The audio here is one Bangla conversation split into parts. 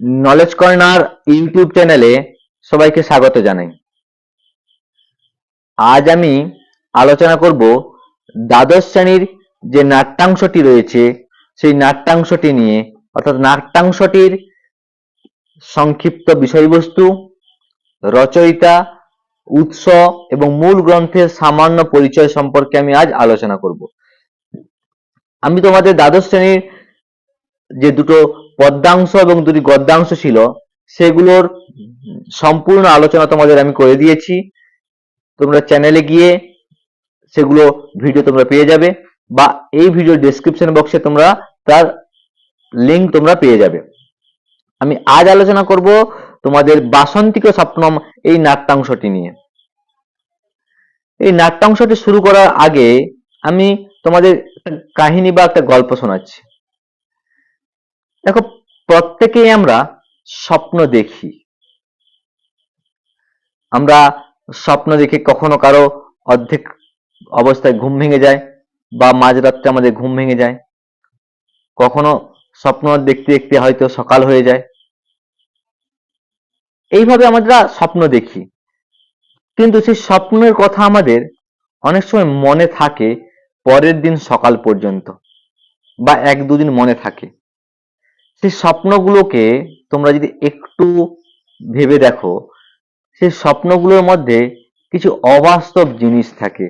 নলেজ কর্নার ইউটিউব চ্যানেলে সবাইকে স্বাগত জানাই। আজ আমি আলোচনা করব দ্বাদশ শ্রেণির যে নাট্যাংশটি রয়েছে, সেই নাট্যাংশটি নিয়ে। অর্থাৎ নাট্যাংশটির সংক্ষিপ্ত বিষয়বস্তু, রচয়িতা, উৎস এবং মূল গ্রন্থের সামান্য পরিচয় সম্পর্কে আমি আজ আলোচনা করব। আমি তোমাদের দ্বাদশ শ্রেণির যে দুটো পদ্যাংশ এবং দুটি গদ্যাংশ ছিল, সেগুলোর সম্পূর্ণ আলোচনা তোমাদের আমি করে দিয়েছি। তোমরা চ্যানেলে গিয়ে সেগুলো ভিডিও তোমরা পেয়ে যাবে বা এই ভিডিও ডেসক্রিপশন বক্সে তোমরা তার লিংক তোমরা পেয়ে যাবে। আমি আজ আলোচনা করব তোমাদের বাসন্তিক স্বপ্নম এই নাট্যাংশটি নিয়ে। এই নাট্যাংশটি শুরু করার আগে আমি তোমাদের কাহিনী বা একটা গল্প শোনাচ্ছি। দেখো, প্রত্যেকেই আমরা স্বপ্ন দেখি। আমরা স্বপ্ন দেখে কখনো কারও অর্ধেক অবস্থায় ঘুম ভেঙে যায় বা মাঝরাত্রে আমাদের ঘুম ভেঙে যায়। কখনো স্বপ্ন দেখতে দেখতে হয়তো সকাল হয়ে যায়। এইভাবে আমরা স্বপ্ন দেখি। কিন্তু সেই স্বপ্নের কথা আমাদের অনেক সময় মনে থাকে পরের দিন সকাল পর্যন্ত বা এক দুদিন মনে থাকে। সেই স্বপ্নগুলোকে তোমরা যদি একটু ভেবে দেখো, সেই স্বপ্নগুলোর মধ্যে কিছু অবাস্তব জিনিস থাকে,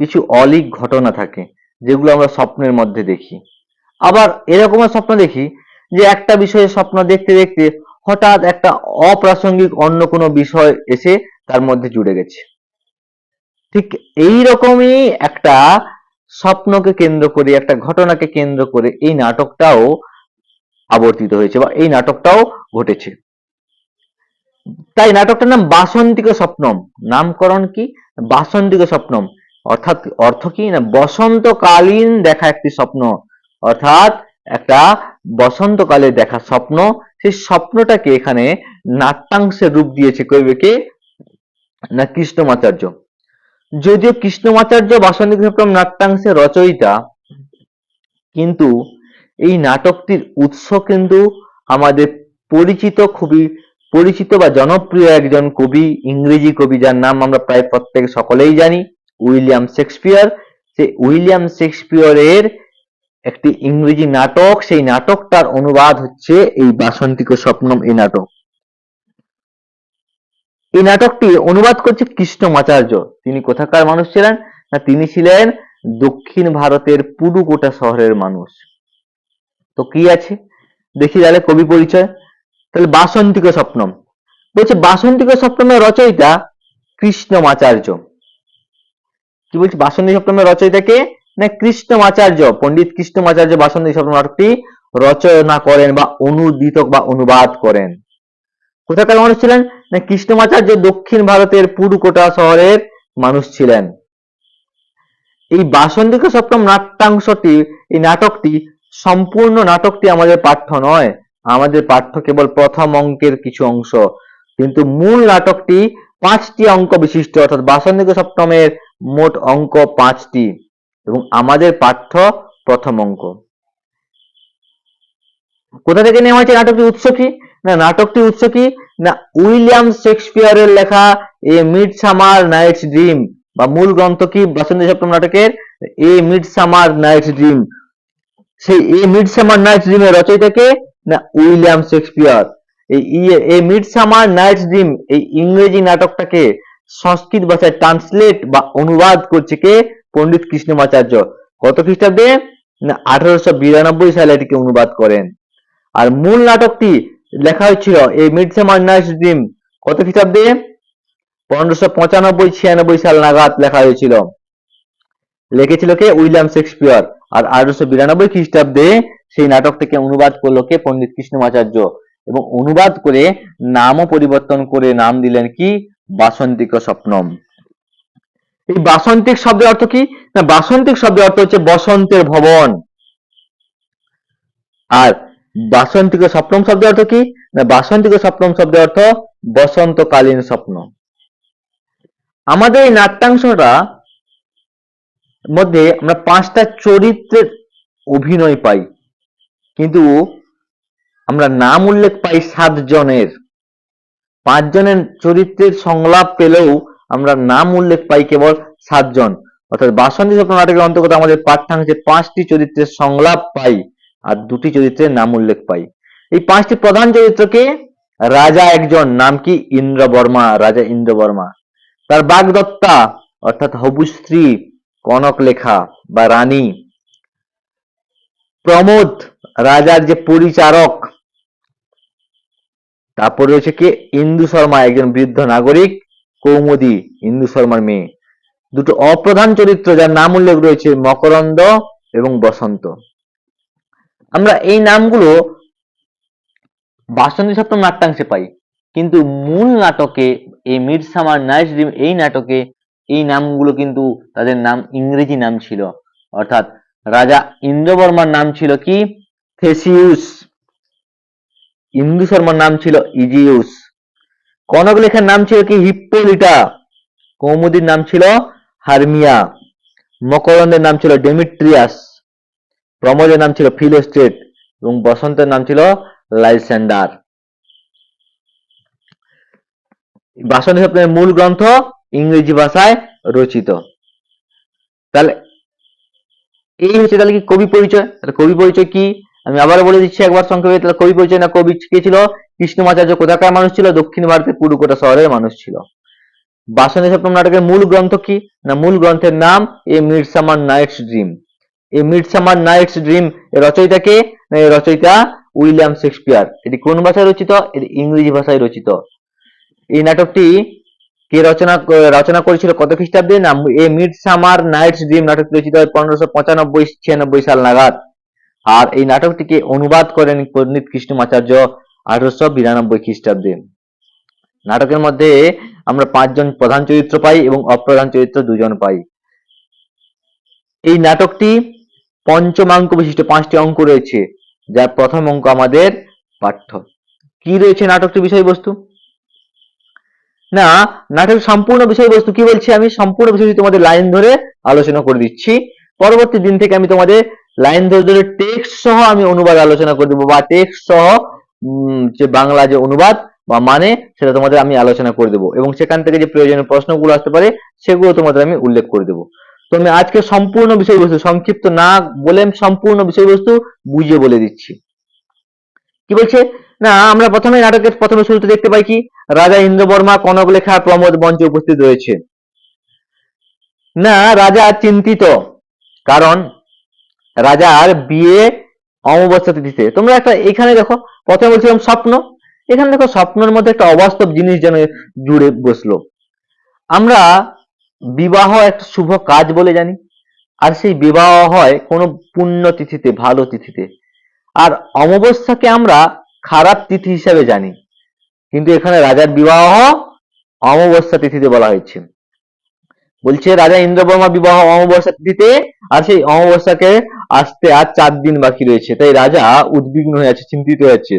কিছু অলিক ঘটনা থাকে, যেগুলো আমরা স্বপ্নের মধ্যে দেখি। আবার এরকমও স্বপ্ন দেখি যে একটা বিষয়ে স্বপ্ন দেখতে দেখতে হঠাৎ একটা অপ্রাসঙ্গিক অন্য কোনো বিষয় এসে তার মধ্যে জুড়ে গেছে। ঠিক এই রকমই একটা স্বপ্নকে কেন্দ্র করে, একটা ঘটনাকে কেন্দ্র করে এই নাটকটাও আবর্তিত হয়েছে বা এই নাটকটাও ঘটেছে। তাই নাটকটার নাম বাসন্তিক স্বপ্নম। নামকরণ কি? বাসন্তিক স্বপ্নম। অর্থাৎ অর্থ কি? না, বসন্তকালীন দেখা একটি স্বপ্ন। অর্থাৎ একটা বসন্তকালে দেখা স্বপ্ন। সেই স্বপ্নটাকে এখানে নাট্যাংশের রূপ দিয়েছে কবিকে না, কৃষ্ণমাচার্য। যদিও কৃষ্ণমাচার্য বাসন্তিক স্বপ্নম নাট্যাংশের রচয়িতা, কিন্তু এই নাটকটির উৎস কিন্তু আমাদের পরিচিত, খুবই পরিচিত বা জনপ্রিয় একজন কবি, ইংরেজি কবি যার নাম আমরা প্রায় প্রত্যেক সকলেই জানি, উইলিয়াম শেক্সপিয়ার। সেই উইলিয়াম শেক্সপিয়রের একটি ইংরেজি নাটক। সেই নাটকটার অনুবাদ হচ্ছে এই বাসন্তিক স্বপ্নম এই নাটক। এই নাটকটি অনুবাদ করছে কৃষ্ণমাচার্য। তিনি কোথাকার মানুষ ছিলেন? না, তিনি ছিলেন দক্ষিণ ভারতের পুডুকোটা শহরের মানুষ। তো কি আছে? দেখি তাহলে কবি পরিচয়। তাহলে বাসন্তিক স্বপ্নম। বলছে, বাসন্তিক স্বপ্নমের রচয়িতা কৃষ্ণমাচার্য। কি বলছে বাসন্তী স্বপ্নমের রচয়িতা কে? না, কৃষ্ণমাচার্য। পণ্ডিত কৃষ্ণমাচার্য বাসন্তী স্বপ্ন নাটকটি রচনা করেন বা অনুদিত বা অনুবাদ করেন। কোথাকার মানুষ ছিলেন? না, কৃষ্ণমাচার্য দক্ষিণ ভারতের পুরুকোটা শহরের মানুষ ছিলেন। এই বাসন্তিক সপ্তম নাট্যাংশটি, এই নাটকটি সম্পূর্ণ নাটকটি আমাদের পাঠ্য নয়। আমাদের পাঠ্য কেবল প্রথম অঙ্কের কিছু অংশ। কিন্তু মূল নাটকটি পাঁচটি অঙ্ক বিশিষ্ট, অর্থাৎ বাসন্তিক সপ্তমের মোট অঙ্ক পাঁচটি। এবং আমাদের পাঠ্য প্রথম অঙ্ক। কোথা থেকে নেওয়া হয়েছে নাটকটি উৎস কি? না নাটকটি উৎস কি? না, উইলিয়াম শেক্সপিয়ারের লেখা a midsummer night's dream, বা মূল গ্রন্থ কি? বসন্ত সপ্তম নাটকের a midsummer night's dream. সেই এ মিড সামার নাইটস ড্রিমের রচয়িতাকে? না, উইলিয়াম শেক্সপিয়ার। এই a midsummer night's dream এই ইংরেজি নাটকটাকে সংস্কৃত ভাষায় ট্রান্সলেট বা অনুবাদ করছে কে? পণ্ডিত কৃষ্ণমাচার্য। কত খ্রিস্টাব্দে? না, আঠারোশো বিরানব্বই সালে এটিকে অনুবাদ করেন। আর মূল নাটকটি লেখা হয়েছিল এই মিডসামার নাইটস ড্রিম কত খ্রিস্টাব্দে? পনেরোশো পঁচানব্বই ছিয়ানব্বই সাল নাগাদ লেখা হয়েছিল। লিখেছিল কে? William Shakespeare. আর আঠারোশো বিরানব্বই খ্রিস্টাব্দে সেই নাটক থেকে অনুবাদ করল কে? পণ্ডিত কৃষ্ণমাচার্য। এবং অনুবাদ করে নামও পরিবর্তন করে নাম দিলেন কি? বাসন্তিক স্বপ্নম। এই বাসন্তিক শব্দের অর্থ কি? না, বাসন্তিক শব্দের অর্থ হচ্ছে বসন্তের ভবন। আর বাসন্তিক স্বপ্নম শব্দের অর্থ কি? না, বাসন্তিক স্বপ্নম শব্দের অর্থ বসন্তকালীন স্বপ্ন। আমাদের এই নাট্যাংশটা মধ্যে আমরা পাঁচটা চরিত্রের অভিনয় পাই। কিন্তু আমরা নাম উল্লেখ পাই সাত জনের পাঁচ জনের চরিত্রের সংলাপ পেলেও আমরা নাম উল্লেখ পাই কেবল সাতজন। অর্থাৎ বাসন্তী স্বপ্ন নাটকের অন্তর্গত আমাদের পাঠ্যাংশে পাঁচটি চরিত্রের সংলাপ পাই আর দুটি চরিত্রের নাম উল্লেখ পাই। এই পাঁচটি প্রধান চরিত্রকে রাজা একজন, নাম কি? ইন্দ্র বর্মা রাজা ইন্দ্র বর্মা তার বাগদত্তা, অর্থাৎ হবু স্ত্রী কনক লেখা বা রানী। প্রমোদ রাজার যে পরিচারক, তারপর রয়েছে কে? ইন্দু শর্মা, একজন বৃদ্ধ নাগরিক, কৌমুদি, ইন্দু শর্মার মেয়ে। দুটো অপ্রধান চরিত্র যার নাম উল্লেখ রয়েছে মকরন্দ এবং বসন্ত। আমরা এই নামগুলো বাসন্তী সপ্তম নাট্যাংশে পাই। কিন্তু মূল নাটকে এই মিরসামার নাইটস ড্রিম এই নাটকে এই নামগুলো কিন্তু তাদের নাম ইংরেজি নাম ছিল। অর্থাৎ রাজা ইন্দ্রবর্মার নাম ছিল কি? থেসিউস। ইন্দু শর্মার নাম ছিল ইজিউস। কনক লেখার নাম ছিল কি? হিপ্পোলিটা। কৌমুদির নাম ছিল হারমিয়া। মকরন্দের নাম ছিল ডেমিট্রিয়াস। প্রমোদের নাম ছিল ফিলোস্টেট এবং বসন্তের নাম ছিল লাইসেন্ডার। বাসন্তী সপ্তমের মূল গ্রন্থ ইংরেজি ভাষায় রচিত। তাহলে এই হচ্ছে তাহলে কি কবি পরিচয়? তাহলে কবি পরিচয় কি? আমি আবার বলে দিচ্ছি একবার সংক্ষেপে, তাহলে কবি পরিচয় না, কবি কে ছিল? কৃষ্ণমাচার্য কোথাকার মানুষ ছিল? দক্ষিণ ভারতের পুরুকোটা শহরের মানুষ ছিল। বাসনে সপ্তম নাটকের মূল গ্রন্থ কি? না, মূল গ্রন্থের নাম এ মিডসামার নাইটস ড্রিম। এই মিডসামার নাইটস ড্রিম এর রচয়িতা কে? না, এর রচয়িতা উইলিয়াম শেক্সপিয়ার। এটি কোন ভাষায় রচিত? এটি ইংরেজি ভাষায় রচিত। এই নাটকটি কে রচনা রচনা করেছিল কত খ্রিস্টাব্দে? না, a midsummer night's dream নাটকটি রচিত হয় পনেরোশো পঁচানব্বই, ছিয়ানব্বই সাল নাগাদ। আর এই নাটকটিকে অনুবাদ করেন পণ্ডিত কৃষ্ণমাচার্য আঠারোশো বিরানব্বই খ্রিস্টাব্দে। নাটকের মধ্যে আমরা পাঁচজন প্রধান চরিত্র পাই এবং অপ্রধান চরিত্র দুজন পাই। এই নাটকটি পঞ্চমাঙ্ক বিশিষ্ট পাঁচটি অঙ্ক রয়েছে, যার প্রথম অঙ্ক আমাদের পাঠ্য। কি রয়েছে নাটকটির বিষয়বস্তু? না, নাটকের সম্পূর্ণ বিষয়বস্তু কি বলছি আমি? সম্পূর্ণ বিষয়বস্তু তোমাদের লাইন ধরে আলোচনা করে দিচ্ছি। পরবর্তী দিন থেকে আমি তোমাদের লাইন ধরে ধরে টেক্সট সহ আমি অনুবাদ আলোচনা করে দেবো, বা টেক্সট সহ যে বাংলা যে অনুবাদ বা মানে সেটা তোমাদের আমি আলোচনা করে দেবো। এবং সেখান থেকে যে প্রয়োজনীয় প্রশ্নগুলো আসতে পারে, সেগুলো তোমাদের আমি উল্লেখ করে দেবো। তো আমি আজকে সম্পূর্ণ বিষয়বস্তু, সংক্ষিপ্ত না বলে সম্পূর্ণ বিষয়বস্তু বুঝিয়ে বলে দিচ্ছি। কি বলছে? না, আমরা প্রথমে নাটকের প্রথমে শুরুতে দেখতে পাই কি? রাজা ইন্দ্রবর্মা, কনক লেখা, প্রমোদ মঞ্চে উপস্থিত রয়েছে। না, রাজা চিন্তিত, কারণ রাজার বিয়ে অমাবস্যা তিথিতে। তোমরা একটা এখানে দেখো, প্রথমে বলছিলাম স্বপ্ন। এখানে দেখো, স্বপ্নের মধ্যে একটা অবাস্তব জিনিস যেন জুড়ে বসল। আমরা বিবাহ একটা শুভ কাজ বলে জানি, আর সেই বিবাহ হয় কোনো পুণ্য তিথিতে, ভালো তিথিতে। আর অমাবস্যাকে আমরা খারাপ তিথি হিসাবে জানি। কিন্তু এখানে রাজার বিবাহ অমাবস্যা তিথিতে বলা হয়েছে। বলছে, রাজা ইন্দ্রবর্মা বিবাহ অমাবস্যা তিথিতে, আর সেই অমাবস্যাকে আসতে আর চার দিন বাকি রয়েছে। তাই রাজা উদ্বিগ্ন হয়ে আছে, চিন্তিত হয়ে আছে।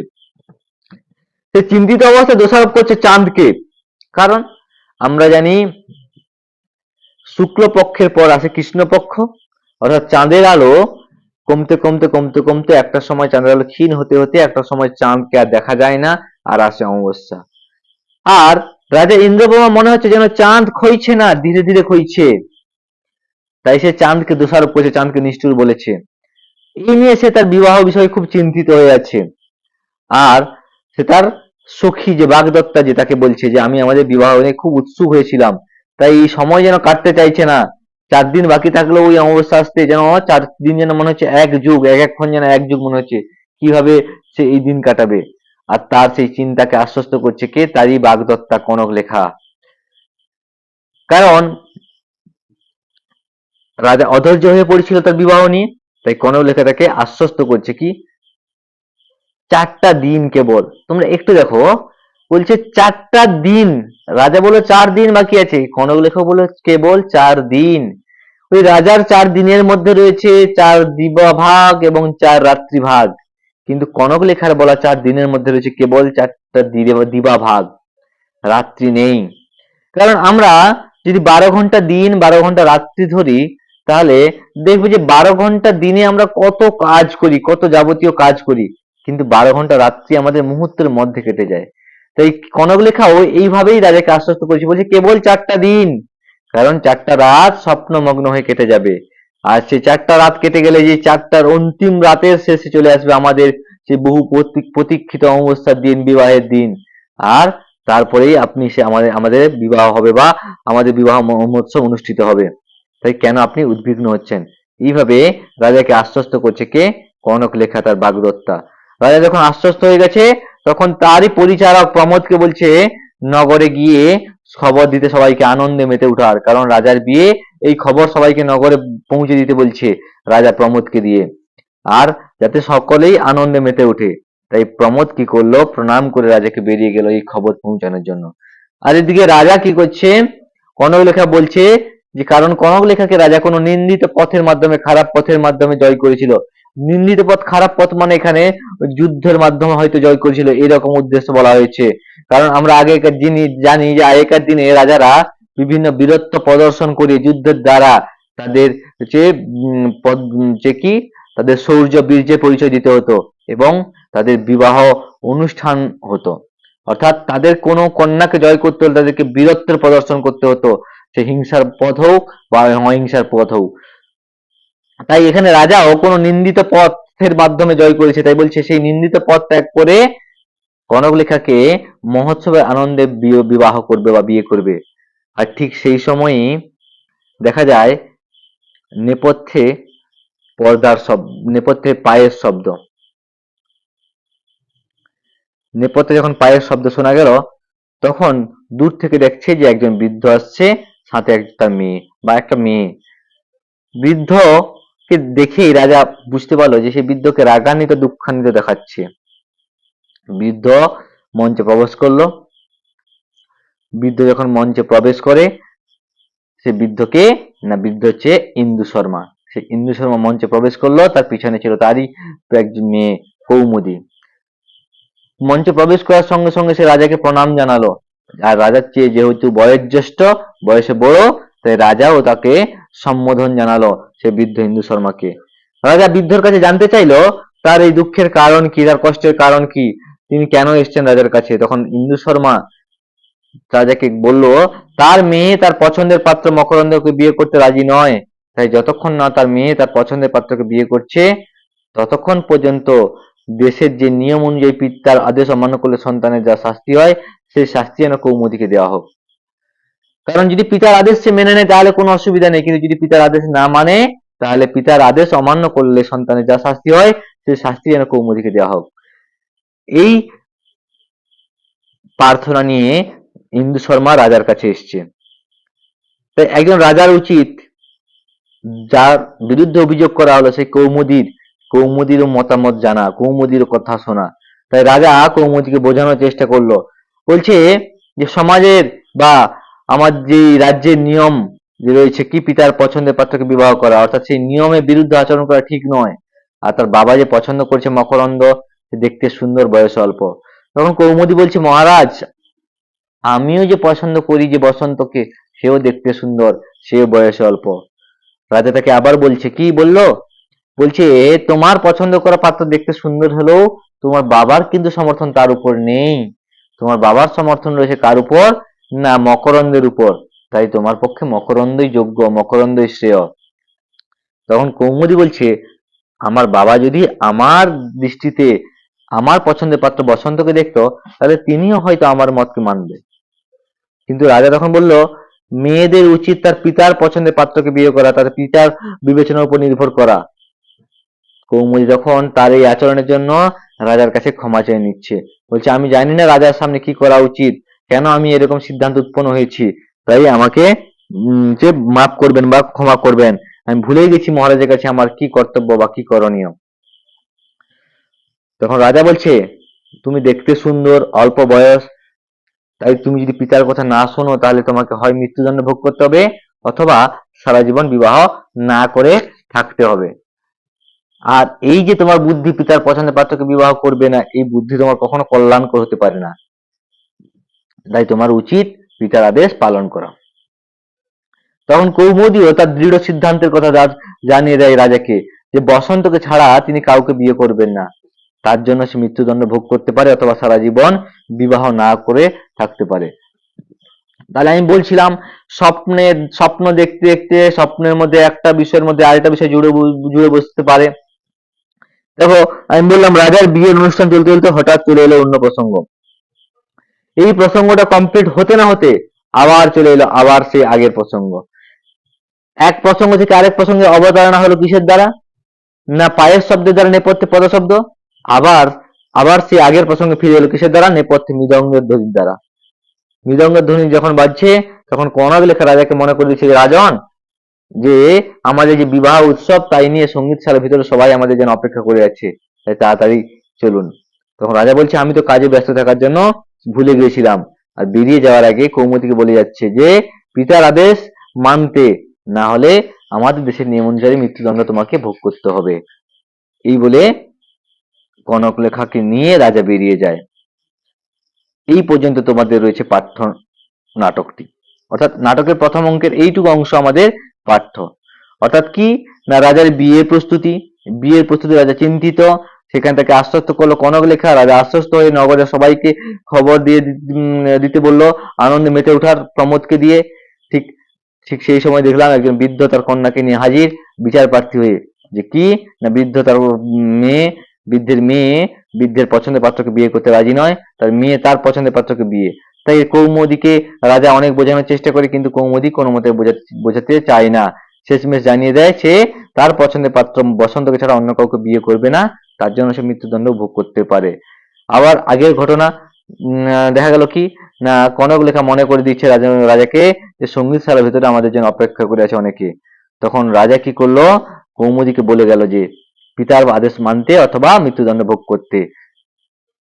সে চিন্তিত অবস্থায় দোষারোপ করছে চাঁদকে। কারণ আমরা জানি, শুক্লপক্ষের পর আসে কৃষ্ণপক্ষ, অর্থাৎ চাঁদের আলো কমতে কমতে কমতে কমতে একটা সময় চাঁদের আলো ক্ষীণ হতে হতে একটা সময় চাঁদকে আর দেখা যায় না আর আসে অমাবস্যা। আর রাজা ইন্দ্রবর্মা মনে হচ্ছে যেন চাঁদ খইছে না, ধীরে ধীরে খইছে তাই সে চাঁদকে দোষারোপ করেছে, চাঁদকে নিষ্ঠুর বলেছে। এই নিয়ে সে তার বিবাহ বিষয়ে খুব চিন্তিত হয়ে আছে। আর সে তার সখী যে বাগদত্তা যে তাকে বলছে যে, আমি আমাদের বিবাহ নিয়ে খুব উৎসুক হয়েছিলাম। তাই এই সময় যেন কাটতে চাইছে না। চার দিন বাকি থাকলেও ওই অমাবস্যা আসতে যেন চার দিন যেন মনে হচ্ছে এক যুগ, এক একক্ষণ যেন এক যুগ মনে হচ্ছে। কীভাবে সে এই দিন কাটাবে? আর তার সেই চিন্তাকে আশ্বস্ত করছে কে? তারই বাগদত্তা কনক লেখা। কারণ রাজা অধৈর্য হয়ে পড়েছিল তার বিবাহ নিয়ে, তাই কনক লেখা তাকে আশ্বস্ত করছে কি? চারটা দিন কেবল। তোমরা একটু দেখো। বলছে চারটা দিন। রাজা বলে চার দিন বাকি আছে। কনক লেখক বলে কেবল চার দিন। ওই রাজার চার দিনের মধ্যে রয়েছে চার দিবা ভাগ এবং চার রাত্রি ভাগ কিন্তু কনক লেখার বলা চার দিনের মধ্যে রয়েছে কেবল চারটা দিবা- দিবা ভাগ রাত্রি নেই। কারণ আমরা যদি বারো ঘণ্টা দিন, বারো ঘণ্টা রাত্রি ধরি, তাহলে দেখব যে বারো ঘণ্টা দিনে আমরা কত কাজ করি, কত যাবতীয় কাজ করি। কিন্তু বারো ঘণ্টা রাত্রি আমাদের মুহূর্তের মধ্যে কেটে যায়। তাই কনকলেখাও এইভাবেই রাজাকে আশ্বস্ত করেছে। বলছে, কেবল চারটা দিন। কারণ চারটা রাত স্বপ্নমগ্ন হয়ে কেটে যাবে। আর সেই চারটা রাত কেটে গেলে যে চারটার অন্তিম রাতের শেষে চলে আসবে আমাদের সে বহু প্রতীক- প্রতীক্ষিত অমাবস্যার দিন, বিবাহের দিন। আর তারপরেই আপনি সে আমাদের আমাদের বিবাহ হবে বা আমাদের বিবাহ মহোৎসব অনুষ্ঠিত হবে। তাই কেন আপনি উদ্বিগ্ন হচ্ছেন? এইভাবে রাজাকে আশ্বস্ত করছে কে? কনক লেখা তার বাগদত্তা রাজা যখন আশ্বস্ত হয়ে গেছে তখন তারই পরিচারক প্রমোদকে বলছে, নগরে গিয়ে খবর দিতে সবাইকে আনন্দে মেতে উঠার। কারণ রাজার বিয়ে, এই খবর সবাইকে নগরে পৌঁছে দিতে বলছে রাজা প্রমোদকে দিয়ে। আর যাতে সকলেই আনন্দে মেতে ওঠে। তাই প্রমোদ কি করল? প্রণাম করে রাজাকে বেরিয়ে গেল এই খবর পৌঁছানোর জন্য। আর এদিকে রাজা কি করছে? কনক লেখা বলছে যে, কারণ কনক লেখাকে রাজা কোনো নিন্দিত পথের মাধ্যমে, খারাপ পথের মাধ্যমে জয় করেছিল। নিন্দিত পথ, খারাপ পথ মানে এখানে যুদ্ধের মাধ্যমে হয়তো জয় করেছিল, এরকম উদ্দেশ্য বলা হয়েছে। কারণ আমরা আগেকার যিনি জানি যে আগেকার দিনে রাজারা বিভিন্ন বীরত্ব প্রদর্শন করে যুদ্ধের দ্বারা তাদের যে যে কি? তাদের শৌর্য বীর্যে পরিচয় দিতে হতো এবং তাদের বিবাহ অনুষ্ঠান হতো। অর্থাৎ তাদের কোনো কন্যাকে জয় করতে হলে তাদেরকে বীরত্বের প্রদর্শন করতে হতো, সে হিংসার পথ হোক বা অহিংসার পথ হোক। তাই এখানে রাজাও কোনো নিন্দিত পথের মাধ্যমে জয় করেছে, তাই বলছে সেই নিন্দিত পথ ত্যাগ করে কনকলেখাকে মহোৎসবের আনন্দে বিবাহ করবে বা বিয়ে করবে। আর ঠিক সেই সময়ই দেখা যায় নেপথ্যে পর্দার শব্দ নেপথ্যে পায়ের শব্দ। নেপথ্যে যখন পায়ের শব্দ শোনা গেল, তখন দূর থেকে দেখছে যে একজন বৃদ্ধ আসছে, সাথে একটা মেয়ে বা একটা মেয়ে। বৃদ্ধকে দেখেই রাজা বুঝতে পারল যে সে বৃদ্ধকে রাগান্বিত, দুঃখান্বিত দেখাচ্ছে। বৃদ্ধ মঞ্চে প্রবেশ করল। বৃদ্ধ যখন মঞ্চে প্রবেশ করে, সে বৃদ্ধকে, না, বৃদ্ধ হচ্ছে ইন্দু শর্মা। সে ইন্দু শর্মা মঞ্চে প্রবেশ করল, তার পিছনে ছিল তারই একজন মেয়ে কৌমুদি। মঞ্চে প্রবেশ করার সঙ্গে সঙ্গে সে রাজাকে প্রণাম জানালো। আর রাজার চেয়ে যেহেতু বয়োজ্যেষ্ঠ, বয়সে বড় তাই রাজাও তাকে সম্বোধন জানালো সে বৃদ্ধ হিন্দু শর্মাকে। রাজা বৃদ্ধর কাছে জানতে চাইলো, তার এই দুঃখের কারণ কি, তার কষ্টের কারণ কি? তিনি কেন এসছেন রাজার কাছে? তখন ইন্দু শর্মা রাজাকে বলল, তার মেয়ে তার পছন্দের পাত্র মকরন্দকে বিয়ে করতে রাজি নয়। তাই যতক্ষণ না তার মেয়ে তার পছন্দের পাত্রকে বিয়ে করছে, ততক্ষণ পর্যন্ত দেশের যে নিয়ম অনুযায়ী পিতার আদেশ অমান্য করলে সন্তানের যা শাস্তি হয়, সেই শাস্তি যেন কৌমুদিকে দেওয়া হোক। কারণ যদি পিতার আদেশ সে মেনে নেয়, তাহলে কোনো অসুবিধা নেই। কিন্তু যদি পিতার আদেশ না মানে তাহলে পিতার আদেশ অমান্য করলে সন্তানের যা শাস্তি হয়, সেই শাস্তি যেন কৌমুদিকে দেওয়া হোক। এই প্রার্থনা নিয়ে ইন্দু শর্মা রাজার কাছে এসছে তাই একজন রাজার উচিত যার বিরুদ্ধে অভিযোগ করা হলো সেই কৌমুদির, কৌমুদিরও মতামত জানা কৌমুদিরও কথা শোনা। তাই রাজা কৌমুদিকে বোঝানোর চেষ্টা করল। বলছে যে সমাজের বা আমার যে রাজ্যের নিয়ম যে রয়েছে, কি পিতার পছন্দের পাত্রকে বিবাহ করা, অর্থাৎ সেই নিয়মের বিরুদ্ধে আচরণ করা ঠিক নয়। আর তার বাবা যে পছন্দ করছে মকরন্দ দেখতে সুন্দর, বয়স অল্প। তখন কৌমুদি বলছে, মহারাজ, আমিও যে পছন্দ করি যে বসন্তকে, সেও দেখতে সুন্দর, সেও বয়সে অল্প। রাজা তাকে আবার বলছে, কি বলল? বলছে তোমার পছন্দ করা পাত্র দেখতে সুন্দর হলেও তোমার বাবার কিন্তু সমর্থন তার উপর নেই। তোমার বাবার সমর্থন রয়েছে কার উপর? না, মকরন্দের উপর। তাই তোমার পক্ষে মকরন্দই যোগ্য, মকরন্দই শ্রেয়। তখন কৌমুদি বলছে, আমার বাবা যদি আমার দৃষ্টিতে আমার পছন্দের পাত্র বসন্তকে দেখতো, তাহলে তিনিও হয়তো আমার মতকে মানবে। কিন্তু রাজা তখন বলল, মেয়েদের উচিত তার পিতার পছন্দের পাত্রকে বিয়ে করা, তার পিতার বিবেচনার উপর নির্ভর করা। কৌমুদি তখন তার এই আচরণের জন্য রাজার কাছে ক্ষমা চেয়ে নিচ্ছে। বলছে, আমি জানি না রাজার সামনে কি করা উচিত। কেন আমি এরকম সিদ্ধান্ত উৎপন্ন হয়েছি? তাই আমাকে যে মাফ করবেন বা ক্ষমা করবেন, আমি ভুলেই গেছি মহারাজের কাছে আমার কি কর্তব্য বা কি করণীয়। তখন রাজা বলছে, তুমি দেখতে সুন্দর, অল্প বয়স, তাই তুমি যদি পিতার কথা না শোনো, তাহলে তোমাকে হয় মৃত্যুদণ্ড ভোগ করতে হবে, অথবা সারা জীবন বিবাহ না করে থাকতে হবে। আর এই যে তোমার বুদ্ধি, পিতার পছন্দের পাত্রকে বিবাহ করবে না, এই বুদ্ধি তোমার কখনো কল্যাণকর হতে পারে না। তাই তোমার উচিত পিতার আদেশ পালন করা। তখন কৌমুদিও তার দৃঢ় সিদ্ধান্তের কথা জানিয়ে দেয় রাজাকে যে বসন্তকে ছাড়া তিনি কাউকে বিয়ে করবেন না। তার জন্য সে মৃত্যুদণ্ড ভোগ করতে পারে অথবা সারা জীবন বিবাহ না করে থাকতে পারে। তাহলে আমি বলছিলাম স্বপ্নের স্বপ্ন দেখতে দেখতে স্বপ্নের মধ্যে একটা বিষয়ের মধ্যে আরেকটা বিষয় জুড়ে জুড়ে বসতে পারে। দেখো, আমি বললাম, রাজার বিয়ের অনুষ্ঠান চলতে চলতে হঠাৎ চলে এলো অন্য প্রসঙ্গ। এই প্রসঙ্গটা কমপ্লিট হতে না হতে আবার চলে এলো, আবার সেই আগের প্রসঙ্গ। এক প্রসঙ্গ থেকে আরেক প্রসঙ্গে অবতারণা হলো কিসের দ্বারা? না পায়ের শব্দের দ্বারা নেপথ্যে পদশব্দ? আবার আবার সেই আগের প্রসঙ্গে ফিরে এলো কিসের দ্বারা? নেপথ্যে মৃদঙ্গের ধ্বনির দ্বারা। মৃদঙ্গের ধ্বনি যখন বাজছে, তখন কনক লেখা রাজাকে মনে করে দিচ্ছে রাজন, যে আমাদের যে বিবাহ উৎসব, তাই নিয়ে সঙ্গীতশালার ভিতরে সবাই আমাদের যেন অপেক্ষা করে আছে। তাই তাড়াতাড়ি চলুন। তখন রাজা বলছে, আমি তো কাজে ব্যস্ত থাকার জন্য ভুলে গিয়েছিলাম। আর বেরিয়ে যাওয়ার আগে কৌমতিকে বলে যাচ্ছে যে, পিতার আদেশ মানতে। না হলে আমাদের দেশের নিয়ম অনুযায়ী মৃত্যুদণ্ড তোমাকে ভোগ করতে হবে। এই বলে কনক লেখাকে নিয়ে রাজা বেরিয়ে যায়। এই পর্যন্ত তোমাদের রয়েছে পাঠ্য নাটকটি। অর্থাৎ নাটকের প্রথম অঙ্কের এইটুকু অংশ আমাদের পাঠ্য। অর্থাৎ কি? না, রাজার বিয়ের প্রস্তুতি। বিয়ের প্রস্তুতি রাজা চিন্তিত। সেখান থেকে আশ্বস্ত করল, কনক লেখা রাজা আশ্বস্ত হয়ে নগরের সবাইকে খবর দিয়ে দিতে বলল। আনন্দে মেতে ওঠার প্রমোদকে দিয়ে ঠিক ঠিক সেই সময় দেখলাম একজন বৃদ্ধ তার কন্যাকে নিয়ে হাজির বিচার প্রার্থী হয়ে। যে কি? না বৃদ্ধ তার মেয়ে, বৃদ্ধের মেয়ে, বৃদ্ধের পছন্দের পাত্রকে বিয়ে করতে রাজি নয়, তার মেয়ে তার পছন্দের পাত্রকে বিয়ে। তাই কৌমদিকে রাজা অনেক বোঝানোর চেষ্টা করে, কিন্তু কৌমদি কোনো মতে বোঝা- বোঝাতে চায় না। শেষমেশ জানিয়ে দেয়, সে তার পছন্দের পাত্র বসন্তকে ছাড়া অন্য কাউকে বিয়ে করবে না। তার জন্য সে মৃত্যুদণ্ড ভোগ করতে পারে। আবার আগের ঘটনা দেখা গেল কি, না, কনক লেখা মনে করে দিচ্ছে রাজা, রাজাকে যে সংগীত শালার ভিতরে আমাদের জন্য অপেক্ষা করে আছে অনেকে। তখন রাজা কি করল? কৌমুদিকে বলে গেল যে, পিতার আদেশ মানতে অথবা মৃত্যুদণ্ড ভোগ করতে।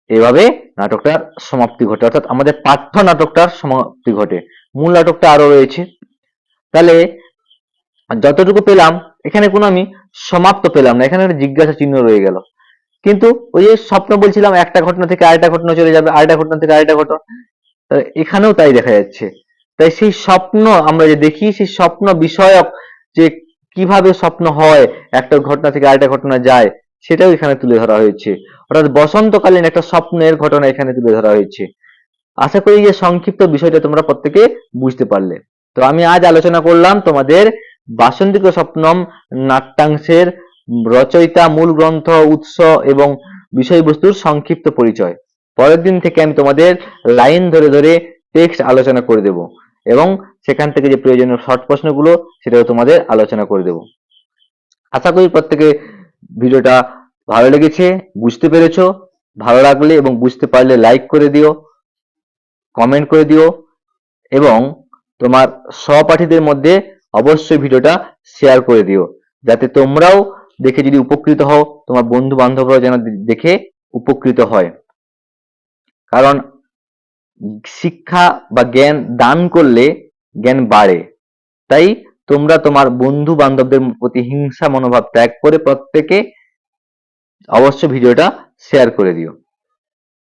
এভাবে নাটকটার সমাপ্তি ঘটে। অর্থাৎ আমাদের পাঠ্য নাটকটার সমাপ্তি ঘটে। মূল নাটকটা আরও রয়েছে। তাহলে যতটুকু পেলাম, এখানে কোনো আমি সমাপ্ত পেলাম না। এখানে একটা জিজ্ঞাসা চিহ্ন রয়ে গেল। কিন্তু ওই যে স্বপ্ন বলছিলাম, একটা ঘটনা থেকে আরেকটা ঘটনা চলে যাবে, আরেকটা ঘটনা থেকে আরেকটা ঘটনা। এখানেও তাই দেখা যাচ্ছে। তাই সেই স্বপ্ন আমরা যে দেখি, সেই স্বপ্ন বিষয়ক যে কীভাবে স্বপ্ন হয়, একটা ঘটনা থেকে আরেকটা ঘটনা যায়, সেটাও এখানে তুলে ধরা হয়েছে। অর্থাৎ বসন্তকালীন একটা স্বপ্নের ঘটনা এখানে তুলে ধরা হয়েছে। আশা করি যে সংক্ষিপ্ত বিষয়টা তোমরা প্রত্যেকে বুঝতে পারলে। তো আমি আজ আলোচনা করলাম তোমাদের বাসন্তিক স্বপ্নম নাট্যাংশের রচয়িতা, মূল গ্রন্থ, উৎস এবং বিষয়বস্তুর সংক্ষিপ্ত পরিচয়। পরের দিন থেকে আমি তোমাদের লাইন ধরে ধরে টেক্সট আলোচনা করে দেব এবং সেখান থেকে যে প্রয়োজনীয় শর্ট প্রশ্নগুলো সেটাও তোমাদের আলোচনা করে দেব। আশা করি প্রত্যেকে ভিডিওটা ভালো লেগেছে, বুঝতে পেরেছ। ভালো লাগলে এবং বুঝতে পারলে লাইক করে দিও কমেন্ট করে দিও এবং তোমার সহপাঠীদের মধ্যে অবশ্যই ভিডিওটা শেয়ার করে দিও। যাতে তোমরাও দেখে যদি উপকৃত হও, তোমার বন্ধু বান্ধবরাও যেন দেখে উপকৃত হয়। কারণ শিক্ষা বা জ্ঞান দান করলে জ্ঞান বাড়ে। তাই তোমরা তোমার বন্ধু বান্ধবদের প্রতি হিংসা মনোভাব ত্যাগ করে প্রত্যেকে অবশ্য ভিডিওটা শেয়ার করে দিও।